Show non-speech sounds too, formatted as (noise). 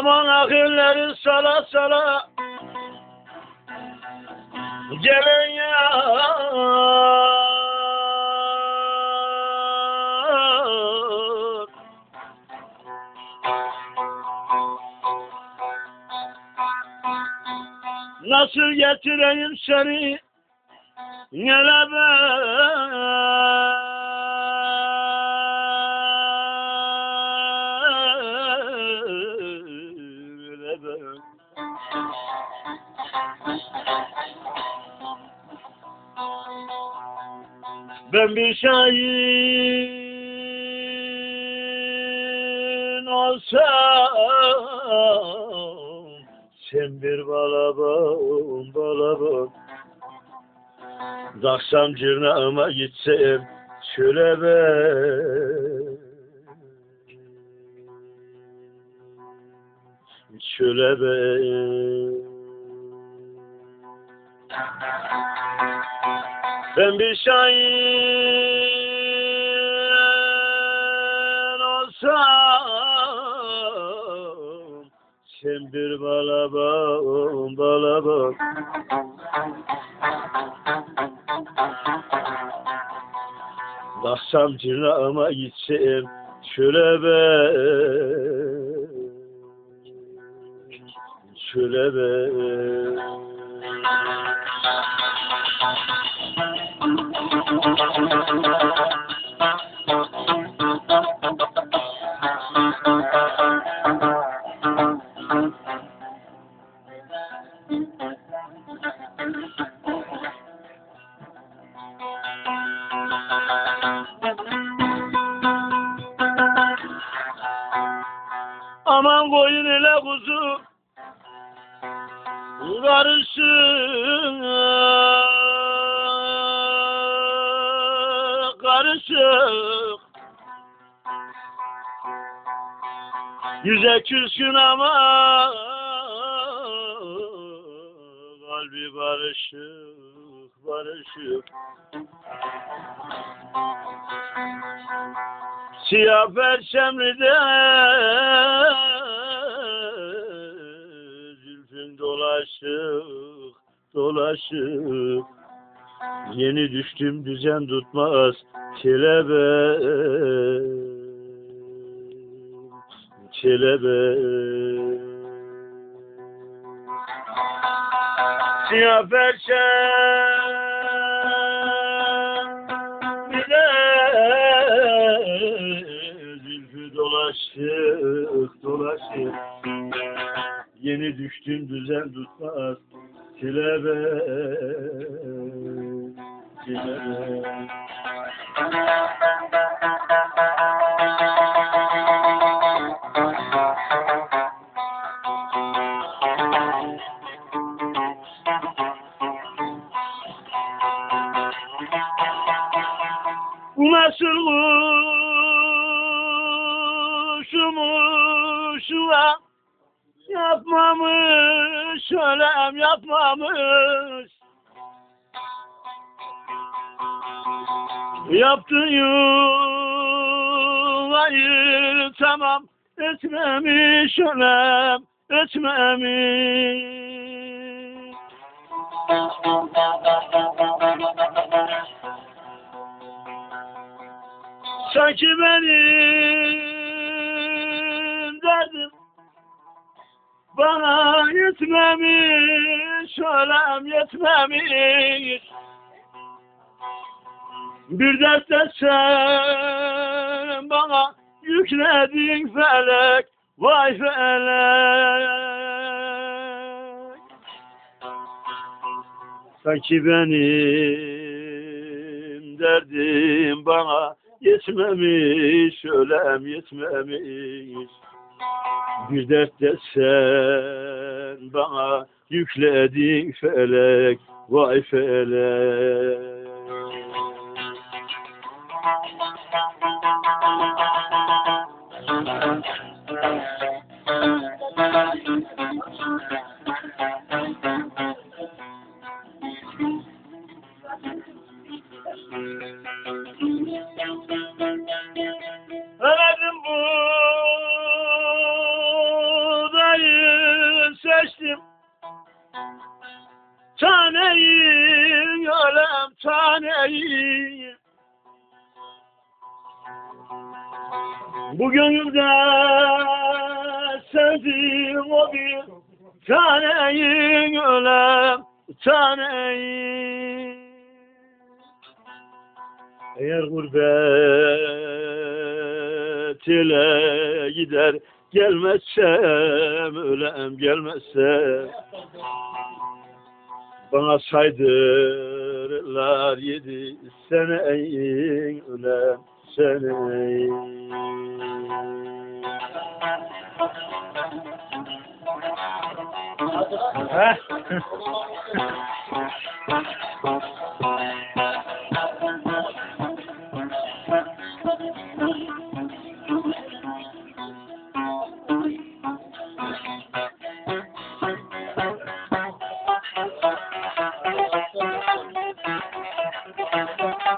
Aman akılları sala sala. Gelen yar. Nasıl getireyim seni? Nelebe Ben bir şahin olsam Sen bir balabam balabam Daksam cırnağıma gitsem şöyle ben Şöyle ben Ben bir şahin olsam Sen bir balabam balabam Baksam cırnağıma gitsem şöyle ben Şöyle ben Aman koyun ile kuzu. Karışık. Karışık. Yüze küskün ama Kalbi barışık Barışık. Siyah perşemride Zülfün dolaşık Dolaşık. Yeni düştüm düzen tutmaz Kelebek Kelebek Siyah perşemride Zülfü dolaşık dolaşık. Yeni düştüm düzen tutmaz. Kelebek Kelebek ulan Yapmamış ölem yapmamış. Yaptın yuvayı tamam etmemiş ölem etmemiş. Sanki benim yetmemiş, ölem yetmemiş. Bir dert de sen bana yükledin felek, vay felek. Sanki benim derdim bana yetmemiş, ölem yetmemiş. Bir dert de sen bana yükledin felek, vay felek. Yüreği Bu gönülde sevdiğim o bir taneyin ölem taneyin Eğer gurbet ile gider gelmezsem ölem gelmezsem bana saydırırlar yedi seneyin ölem seneyin. Heh. (laughs)